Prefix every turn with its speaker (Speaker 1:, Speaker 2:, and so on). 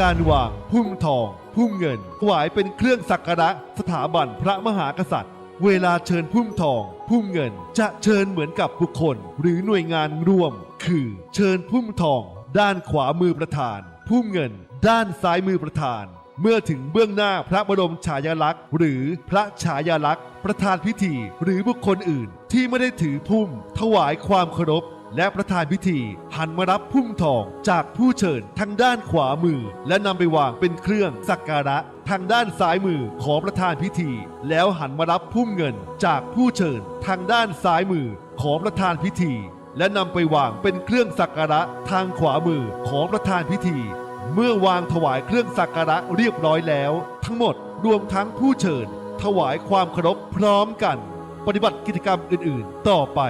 Speaker 1: การวางพุ่มทองพุ่มเงินถวายเป็นเครื่องสักการะสถาบันพระมหากษัตริย์ เวลาเชิญพุ่มทอง พุ่มเงินจะเชิญเหมือนกับบุคคล หรือหน่วยงานร่วม คือเชิญพุ่มทอง ด้านขวามือประธาน พุ่มเงิน ด้านซ้ายมือประธาน เมื่อถึงเบื้องหน้าพระบรมฉายาลักษณ์ หรือพระฉายาลักษณ์ ประธานพิธี หรือบุคคลอื่นที่ไม่ได้ถือพุ่ม ถวายความเคารพ และประธานพิธีหันมารับพุ่มทองจากผู้เชิญทางด้านขวามือ และนำไปวางเป็นเครื่องสักการะทางด้านซ้ายมือของประธานพิธี แล้วหันมารับพุ่มเงินจากผู้เชิญทางด้านซ้ายมือของประธานพิธี และนำไปวางเป็นเครื่องสักการะทางขวามือของประธานพิธี เมื่อวางถวายเครื่องสักการะเรียบร้อยแล้ว ทั้งหมดรวมทั้งผู้เชิญ ถวายความเคารพพร้อมกัน ปฏิบัติกิจกรรมอื่น ๆ ต่อไป